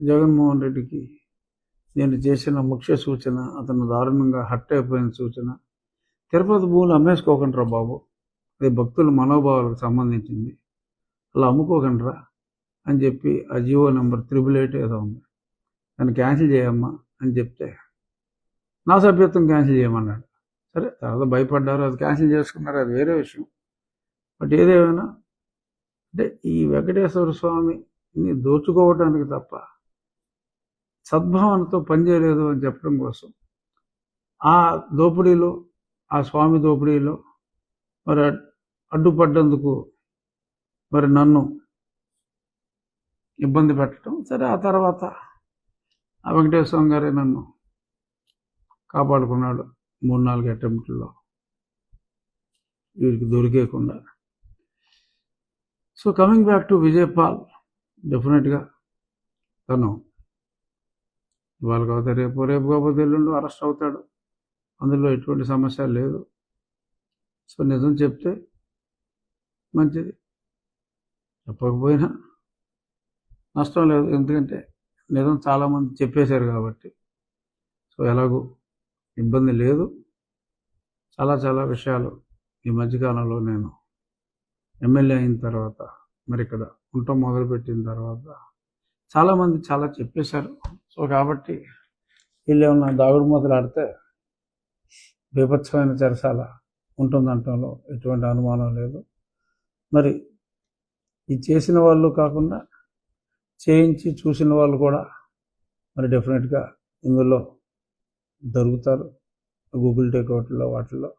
జగన్మోహన్ రెడ్డికి నేను చేసిన ముఖ్య సూచన అతను దారుణంగా హట్ అయిపోయిన సూచన. తిరుపతి భూములు అమ్మేసుకోకండిరా బాబు. అది భక్తుల మనోభావాలకు సంబంధించింది. అలా అమ్ముకోకండ్రా అని చెప్పి ఆ జియో నెంబర్ త్రిబుల్ ఎయిట్ ఏదో ఉంది. దాన్ని క్యాన్సిల్ చేయమ్మా అని చెప్తే నా సభ్యత్వం క్యాన్సిల్ చేయమన్నాడు. సరే తర్వాత భయపడ్డారు అది క్యాన్సిల్ చేసుకున్నారు అది వేరే విషయం. బట్ ఏదేమైనా అంటే ఈ వెంకటేశ్వర స్వామిని దోచుకోవటానికి తప్ప సద్భావనతో పనిచేయలేదు అని చెప్పడం కోసం ఆ దోపిడీలో ఆ స్వామి దోపిడీలో మరి అడ్డుపడ్డందుకు మరి నన్ను ఇబ్బంది పెట్టడం సరే ఆ తర్వాత ఆ వెంకటేశ్వర స్వామి గారే నన్ను కాపాడుకున్నాడు మూడు నాలుగు అటెంప్ట్లో వీడికి దొరికేయకుండా. So coming back to Vijay Paul డెఫినెట్గా తను ఇవాళ కాకపోతే రేపు రేపు కాకపోతే ఎల్లుండి అరెస్ట్ అవుతాడు. అందులో ఎటువంటి సమస్య లేదు. సో నిజం చెప్తే మంచిది. చెప్పకపోయినా నష్టం లేదు. ఎందుకంటే నిజం చాలామంది చెప్పేశారు కాబట్టి. సో ఎలాగూ ఇబ్బంది లేదు. చాలా చాలా విషయాలు ఈ మధ్యకాలంలో నేను ఎమ్మెల్యే అయిన తర్వాత మరి ఇక్కడ ఉండటం మొదలుపెట్టిన తర్వాత చాలామంది చాలా చెప్పేశారు. సో కాబట్టి వీళ్ళు ఏమన్నా దాగుడు మొదలాడితే బీభత్సమైన చెరసాల ఉంటుందంటంలో ఎటువంటి అనుమానం లేదు. మరి ఇది చేసిన వాళ్ళు కాకుండా చేయించి చూసిన వాళ్ళు కూడా మరి డెఫినెట్గా ఇందులో దొరుకుతారు. గూగుల్ టేక్అవుట్లో వాటిల్లో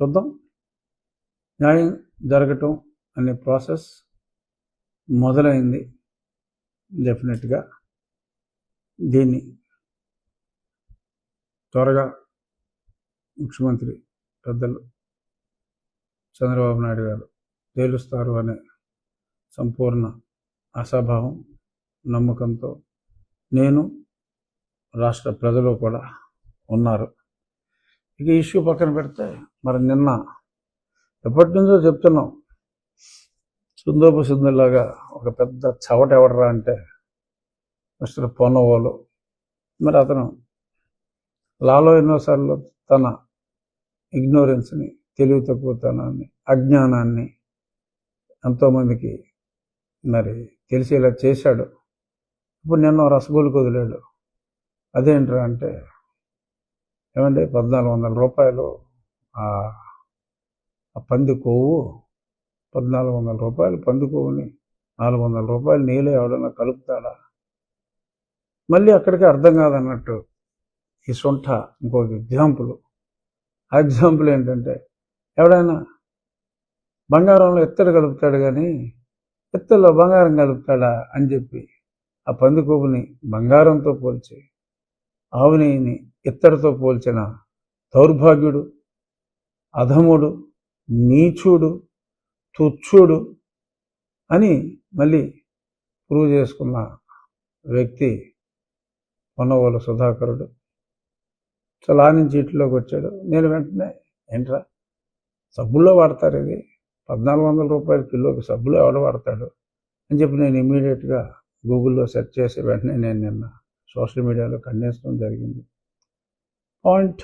చూద్దాం. న్యాయం జరగటం అనే ప్రాసెస్ మొదలైంది డెఫినెట్గా. దీన్ని త్వరగా ముఖ్యమంత్రి పెద్దలు చంద్రబాబు నాయుడు గారు తేలుస్తారు అనే సంపూర్ణ ఆశాభావం నమ్మకంతో నేను రాష్ట్ర ప్రజలు కూడా ఉన్నారు. ఇక ఇష్యూ పక్కన పెడితే మరి నిన్న ఎప్పటి నుంచో చెప్తున్నాం సుందోపు సుందర్లాగా ఒక పెద్ద చవట ఎవడరా అంటే మిస్టర్ పొన్నవోలు. మరి అతను లాలో ఎన్నోసార్లు తన ఇగ్నోరెన్స్ని తెలివి తక్కువతనాన్ని అజ్ఞానాన్ని ఎంతోమందికి మరి తెలిసేలా చేశాడు. ఇప్పుడు నిన్న రసగోలు వదిలాడు అదేంట్రా అంటే ఏమండి? పద్నాలుగు వందల రూపాయలు. ఆ ఆ పంది కొవ్వు పద్నాలుగు వందల రూపాయలు. పంది కొవ్వుని నాలుగు వందల రూపాయలు నీళ్ళు ఎవడన్నా కలుపుతాడా? మళ్ళీ అక్కడికి అర్థం కాదన్నట్టు ఈ సొంఠ ఇంకొక ఎగ్జాంపుల్ ఆ ఎగ్జాంపుల్ ఏంటంటే ఎవడైనా బంగారంలో ఎత్తడి కలుపుతాడు కానీ ఎత్తల్లో బంగారం కలుపుతాడా అని చెప్పి ఆ పందికొవ్వుని బంగారంతో పోల్చి ఆవునేయిని ఇత్తడితో పోల్చిన దౌర్భాగ్యుడు అధముడు నీచుడు తుచ్చుడు అని మళ్ళీ ప్రూవ్ చేసుకున్న వ్యక్తి పొన్నవోలు సుధాకరుడు. చలా నుంచి ఇంట్లోకి వచ్చాడు. నేను వెంటనే ఏంట్రా సబ్బుల్లో వాడతారు ఇది పద్నాలుగు వందల రూపాయల కిలోకి సబ్బులో ఎవడ వాడతాడు? అని చెప్పి నేను ఇమీడియట్గా గూగుల్లో సెర్చ్ చేసి వెంటనే నేను నిన్న సోషల్ మీడియాలో ఖండించడం జరిగింది. పాయింట్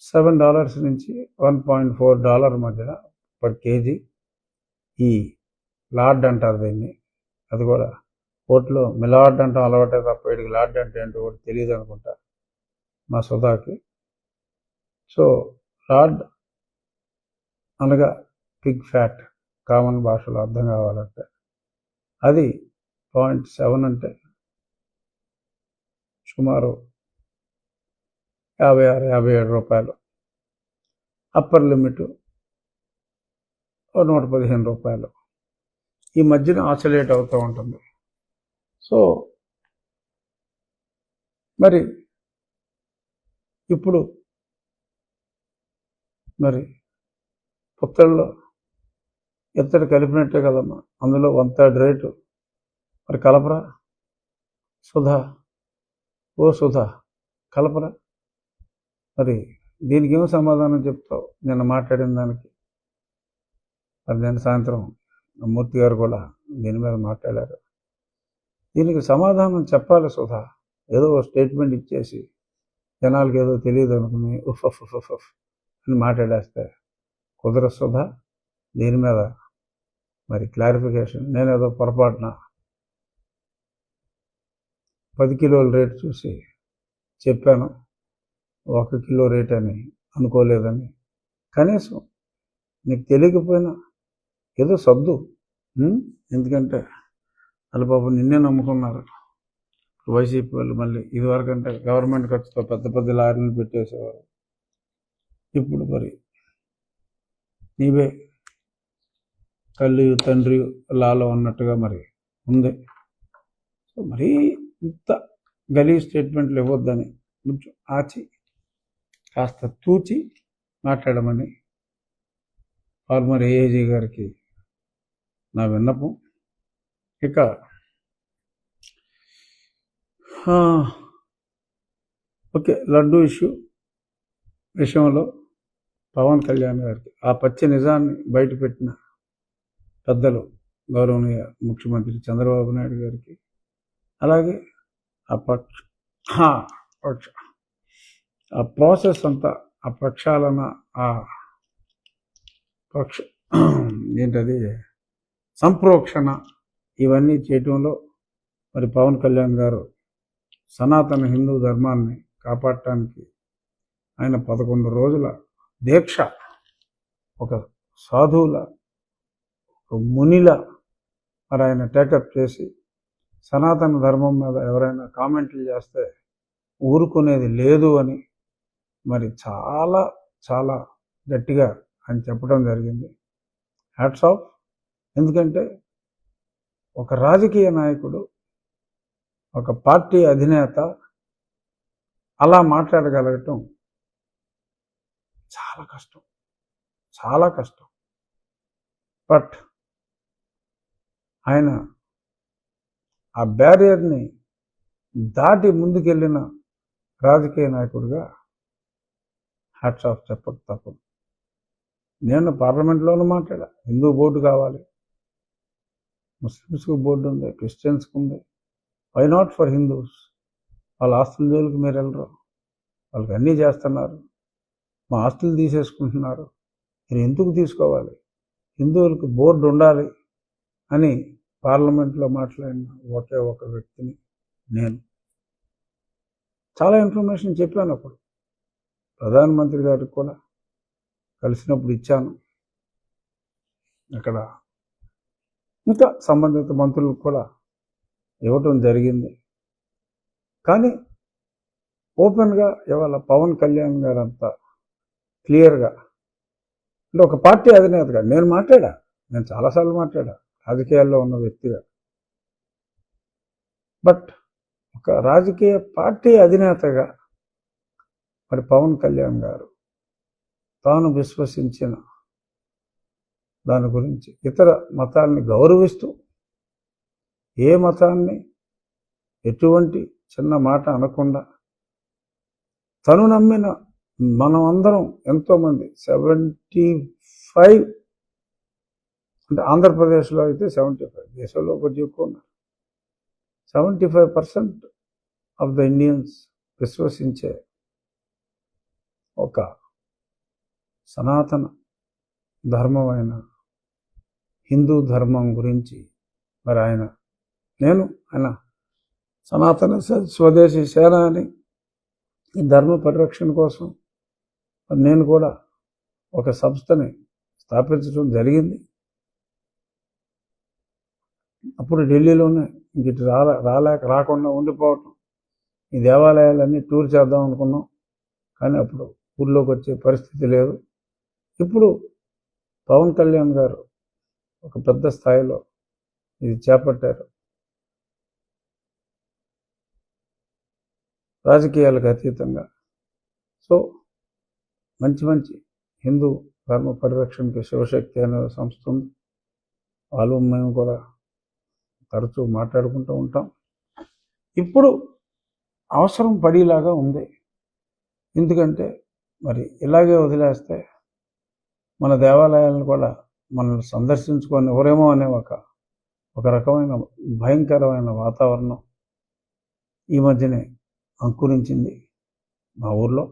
సెవెన్ డాలర్స్ నుంచి వన్ పాయింట్ ఫోర్ డాలర్ మధ్యన పర్ కేజీ ఈ లార్డ్ అంటారు దీన్ని. అది కూడా కోర్టులో మిలార్డ్ అంటాం అలవాటే తప్ప వీడికి లార్డ్ అంటే ఏంటో కూడా తెలియదు అనుకుంటా మా సుధాకి సో లార్డ్ అనగా పిగ్ ఫ్యాట్ కామన్ భాషలో అర్థం కావాలంటే. అది పాయింట్ సెవెన్ అంటే సుమారు యాభై ఆరు యాభై ఏడు రూపాయలు. అప్పర్ లిమిట్ నూట పదిహేను రూపాయలు. ఈ మధ్యన ఆసిలేట్ అవుతూ ఉంటుంది. సో మరి ఇప్పుడు మరి పుత్తల్లో ఇత్తడి కలిపినట్టే కదమ్మా. అందులో వన్ థర్డ్ రేటు. మరి కలపరా? సుధా. ఓ సుధా కలపరా? మరి దీనికి ఏమో సమాధానం చెప్తావు? నిన్న మాట్లాడిన దానికి. మరి నేను సాయంత్రం మూర్తి గారు కూడా దీని మీద మాట్లాడారు. దీనికి సమాధానం చెప్పాలి సుధా. ఏదో ఒక స్టేట్మెంట్ ఇచ్చేసి జనాలకి ఏదో తెలియదు అనుకుని ఉఫ్ ఉఫ్ ఉఫ్ ఉఫ్ అని మాట్లాడేస్తే కుదరదు సుధా. దీని మీద మరి క్లారిఫికేషన్ నేనేదో పొరపాటున పది కిలోల రేటు చూసి చెప్పాను. ఒక కిలో రేట్ అని అనుకోలేదని. కనీసం నీకు తెలియకపోయినా ఏదో సర్దు ఎందుకంటే వాళ్ళ పాపం నిన్నే నమ్ముకున్నారు. వైసీపీ వాళ్ళు మళ్ళీ ఇదివరకు అంటే గవర్నమెంట్ ఖర్చుతో పెద్ద పెద్ద లారీలు పెట్టేసేవారు. ఇప్పుడు మరి నీవే తల్లి తండ్రి లాలో ఉన్నట్టుగా మరి ఉంది. సో మరీ ఇంత గలీ స్టేట్మెంట్లు ఇవ్వద్దని కొంచెం ఆచి కాస్త తూచి మాట్లాడమని ఫార్మర్ ఏఏజీ గారికి నా విన్నపం. ఇక ఓకే లడ్డు ఇష్యూ విషయంలో పవన్ కళ్యాణ్ గారికి. ఆ పచ్చి నిజాన్ని బయటపెట్టిన పెద్దలు గౌరవనీయ ముఖ్యమంత్రి చంద్రబాబు నాయుడు గారికి. అలాగే ఆ పక్ష పక్ష ఆ ప్రాసెస్ అంతా ఆ ప్రక్షాళన ఆ పక్ష ఏంటది సంప్రోక్షణ ఇవన్నీ చేయటంలో మరి పవన్ కళ్యాణ్ గారు సనాతన హిందూ ధర్మాన్ని కాపాడటానికి ఆయన పదకొండు రోజుల దీక్ష ఒక సాధువుల ఒక మునిల మరి ఆయన టేకప్ చేసి సనాతన ధర్మం మీద ఎవరైనా కామెంట్లు చేస్తే ఊరుకునేది లేదు అని మరి చాలా చాలా గట్టిగా ఆయన చెప్పడం జరిగింది. హ్యాట్స్ ఆఫ్ ఎందుకంటే ఒక రాజకీయ నాయకుడు ఒక పార్టీ అధినేత అలా మాట్లాడగలగటం చాలా కష్టం. చాలా కష్టం. బట్ ఆయన ఆ బ్యారియర్ని దాటి ముందుకెళ్ళిన రాజకీయ నాయకుడిగా హ్యాట్స్ ఆఫ్ చెప్పక తప్పదు. నేను పార్లమెంట్లోనూ మాట్లాడా హిందూ బోర్డు కావాలి. ముస్లిమ్స్కి బోర్డు ఉంది క్రిస్టియన్స్కి ఉంది. వై నాట్ ఫర్ హిందూస్ వాళ్ళ ఆస్తుల జోలికి మీరు వెళ్ళరు. వాళ్ళకి అన్నీ చేస్తున్నారు. మా ఆస్తులు తీసేసుకుంటున్నారు. మీరు ఎందుకు తీసుకోవాలి? హిందువులకు బోర్డు ఉండాలి అని పార్లమెంట్లో మాట్లాడిన ఒకే ఒక వ్యక్తిని నేను. చాలా ఇన్ఫర్మేషన్ చెప్పాను అప్పుడు. ప్రధానమంత్రి గారికి కూడా కలిసినప్పుడు ఇచ్చాను. అక్కడ ఇంకా సంబంధిత మంత్రులకు కూడా ఇవ్వటం జరిగింది. కానీ ఓపెన్గా ఇవాళ పవన్ కళ్యాణ్ గారు అంతా క్లియర్గా అంటే ఒక పార్టీ అధినేతగా నేను మాట్లాడా? నేను చాలాసార్లు మాట్లాడా? రాజకీయాల్లో ఉన్న వ్యక్తిగా. బట్ ఒక రాజకీయ పార్టీ అధినేతగా మరి పవన్ కళ్యాణ్ గారు తాను విశ్వసించిన దాని గురించి ఇతర మతాల్ని గౌరవిస్తూ ఏ మతాన్ని ఎటువంటి చిన్న మాట అనకుండా తను నమ్మిన మనం అందరం ఎంతోమంది సెవెంటీ ఫైవ్ అంటే ఆంధ్రప్రదేశ్లో అయితే సెవెంటీ ఫైవ్ దేశంలో కొద్ది ఎక్కువ ఉన్నారు. Seventy five percent of the Indians విశ్వసించే ఒక సనాతన ధర్మమైన హిందూ ధర్మం గురించి మరి ఆయన నేను ఆయన సనాతన స్వదేశీ సేన అని ఈ ధర్మ పరిరక్షణ కోసం నేను కూడా ఒక సంస్థని స్థాపించడం జరిగింది. అప్పుడు ఢిల్లీలోనే ఇంక ఇటు రాలే రాలేక రాకుండా ఉండిపోవటం. ఈ దేవాలయాలన్నీ టూర్ చేద్దాం అనుకున్నాం. కానీ అప్పుడు ఊళ్ళోకి వచ్చే పరిస్థితి లేదు. ఇప్పుడు పవన్ కళ్యాణ్ గారు ఒక పెద్ద స్థాయిలో ఇది చేపట్టారు. రాజకీయాలకు అతీతంగా. సో మంచి మంచి హిందూ ధర్మ పరిరక్షణకి శివశక్తి అనే సంస్థ ఉంది. వాళ్ళు మేము కూడా తరచూ మాట్లాడుకుంటూ ఉంటాం. ఇప్పుడు అవసరం పడేలాగా ఉంది. ఎందుకంటే మరి ఇలాగే వదిలేస్తే మన దేవాలయాలను కూడా మనల్ని సందర్శించుకొని ఎవరేమో అనే ఒక ఒక రకమైన భయంకరమైన వాతావరణం ఈ మధ్యనే అంకురించింది మా ఊర్లో.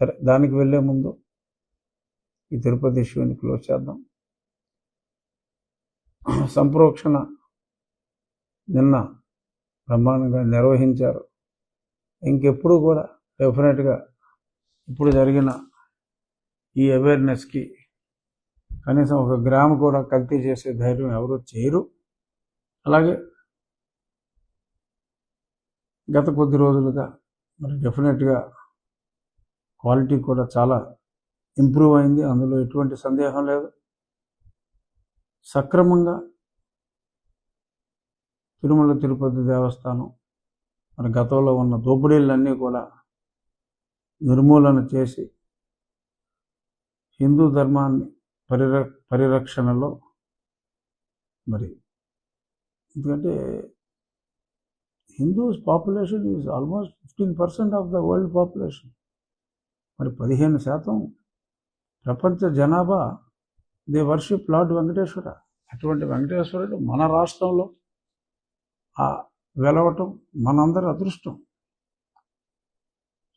సరే దానికి వెళ్ళే ముందు ఈ తిరుపతి శివుని క్లోజ్ చేద్దాం. సంప్రోక్షణ నిన్న బ్రహ్మాండంగా నిర్వహించారు. ఇంకెప్పుడు కూడా డెఫినెట్గా ఇప్పుడు జరిగిన ఈ అవేర్నెస్కి కనీసం ఒక గ్రామ్ కూడా కల్తీ చేసే ధైర్యం ఎవరు చేయరు. అలాగే గత కొద్ది రోజులుగా మరి డెఫినెట్గా క్వాలిటీ కూడా చాలా ఇంప్రూవ్ అయింది. అందులో ఎటువంటి సందేహం లేదు. సక్రమంగా తిరుమల తిరుపతి దేవస్థానం మరి గతంలో ఉన్న దోపిడీలన్నీ కూడా నిర్మూలన చేసి హిందూ ధర్మాన్ని పరిర పరిరక్షణలో మరి. ఎందుకంటే Hindus population is almost fifteen percent of the world population. మరి పదిహేను శాతం ప్రపంచ జనాభా దే వర్షిప్ లార్డ్ వెంకటేశ్వర. అటువంటి వెంకటేశ్వరుడు మన రాష్ట్రంలో ఆ వెలవటం మనందరి అదృష్టం.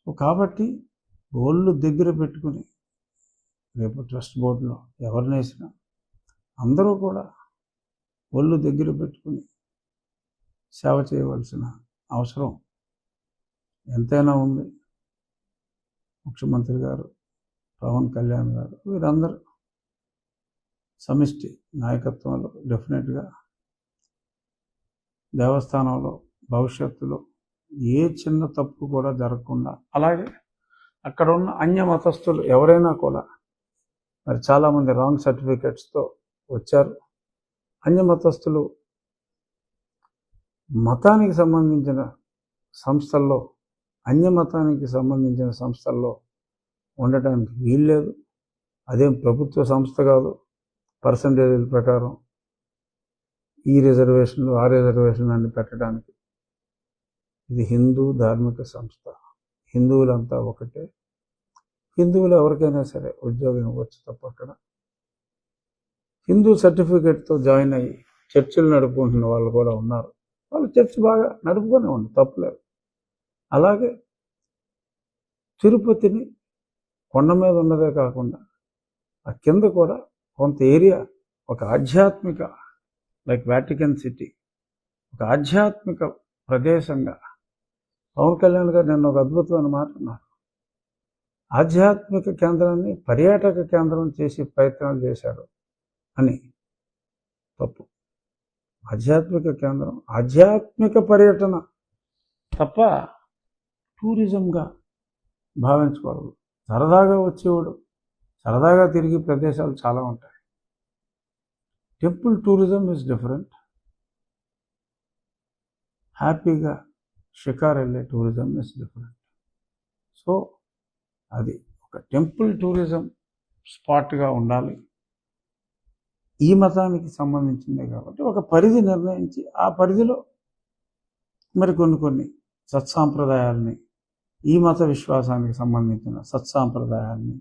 సో కాబట్టి ఒళ్ళు దగ్గర పెట్టుకుని రేపు ట్రస్ట్ బోర్డులో ఎవరిని వేసినా అందరూ కూడా ఒళ్ళు దగ్గర పెట్టుకుని సేవ చేయవలసిన అవసరం ఎంతైనా ఉంది. ముఖ్యమంత్రి గారు పవన్ కళ్యాణ్ గారు వీరందరూ సమిష్టి నాయకత్వంలో డెఫినెట్గా దేవస్థానంలో భవిష్యత్తులో ఏ చిన్న తప్పు కూడా జరగకుండా అలాగే అక్కడ ఉన్న అన్య మతస్థులు ఎవరైనా కూడా మరి చాలామంది రాంగ్ సర్టిఫికెట్స్తో వచ్చారు. అన్య మతస్థులు మతానికి సంబంధించిన సంస్థల్లో అన్య మతానికి సంబంధించిన సంస్థల్లో ఉండటానికి వీల్లేదు. అదేం ప్రభుత్వ సంస్థ కాదు. పర్సంటేజీల ప్రకారం ఈ రిజర్వేషన్లు ఆ రిజర్వేషన్లు అన్ని పెట్టడానికి ఇది హిందూ ధార్మిక సంస్థ. హిందువులంతా ఒకటే. హిందువులు ఎవరికైనా సరే ఉద్యోగం ఇవ్వచ్చు తప్ప అక్కడ. హిందూ సర్టిఫికేట్తో జాయిన్ అయ్యి చర్చిలు నడుపుకుంటున్న వాళ్ళు కూడా ఉన్నారు. వాళ్ళు చర్చ్ బాగా నడుపుకొని ఉంది తప్పులేదు. అలాగే తిరుపతిని కొండ మీద ఉన్నదే కాకుండా ఆ కింద కూడా కొంత ఏరియా ఒక ఆధ్యాత్మిక లైక్ వాటికన్ సిటీ ఒక ఆధ్యాత్మిక ప్రదేశంగా. పవన్ కళ్యాణ్ గారు నిన్న ఒక అద్భుతమైన మాట అన్నారు. ఆధ్యాత్మిక కేంద్రాన్ని పర్యాటక కేంద్రం చేసే ప్రయత్నాలు చేశారు అని తప్పు. ఆధ్యాత్మిక కేంద్రం ఆధ్యాత్మిక పర్యటన తప్ప టూరిజంగా భావించకూడదు సరదాగా వచ్చేవాడు సరదాగా తిరిగి ప్రదేశాలు చాలా ఉంటాయి. Temple tourism is different. హ్యాపీగా షికార్ వెళ్ళే టూరిజం ఇస్ డిఫరెంట్. సో అది ఒక టెంపుల్ టూరిజం స్పాట్గా ఉండాలి. ఈ మతానికి సంబంధించిందే కాబట్టి ఒక పరిధి నిర్ణయించి ఆ పరిధిలో మరి కొన్ని కొన్ని సత్సాంప్రదాయాలని ఈ మత విశ్వాసానికి సంబంధించిన సత్సాంప్రదాయాల్ని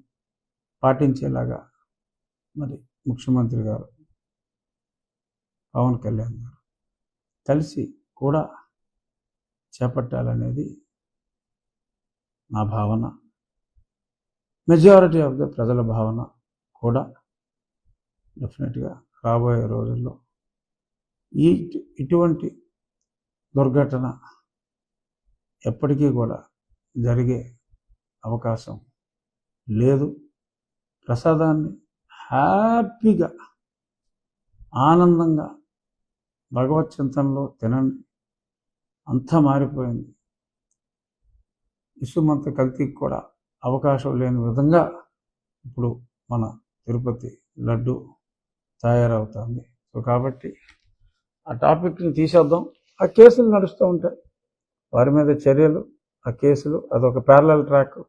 పాటించేలాగా మరి ముఖ్యమంత్రి గారు పవన్ కళ్యాణ్ గారు కలిసి కూడా చేపట్టాలనేది నా భావన. మెజారిటీ ఆఫ్ ద ప్రజల భావన కూడా డెఫినెట్గా రాబోయే రోజుల్లో ఈ ఇటువంటి దుర్ఘటన ఎప్పటికీ కూడా జరిగే అవకాశం లేదు. ప్రసాదాన్ని హ్యాపీగా ఆనందంగా భగవత్ చింతనలో తినండి. అంతా మారిపోయింది. ఇసుమంత కల్తీకి కూడా అవకాశం లేని విధంగా ఇప్పుడు మన తిరుపతి లడ్డు తయారవుతుంది. సో కాబట్టి ఆ టాపిక్ని తీసేద్దాం. ఆ కేసులు నడుస్తూ ఉంటాయి. వారి మీద చర్యలు ఆ కేసులు అదొక ప్యారల ట్రాక్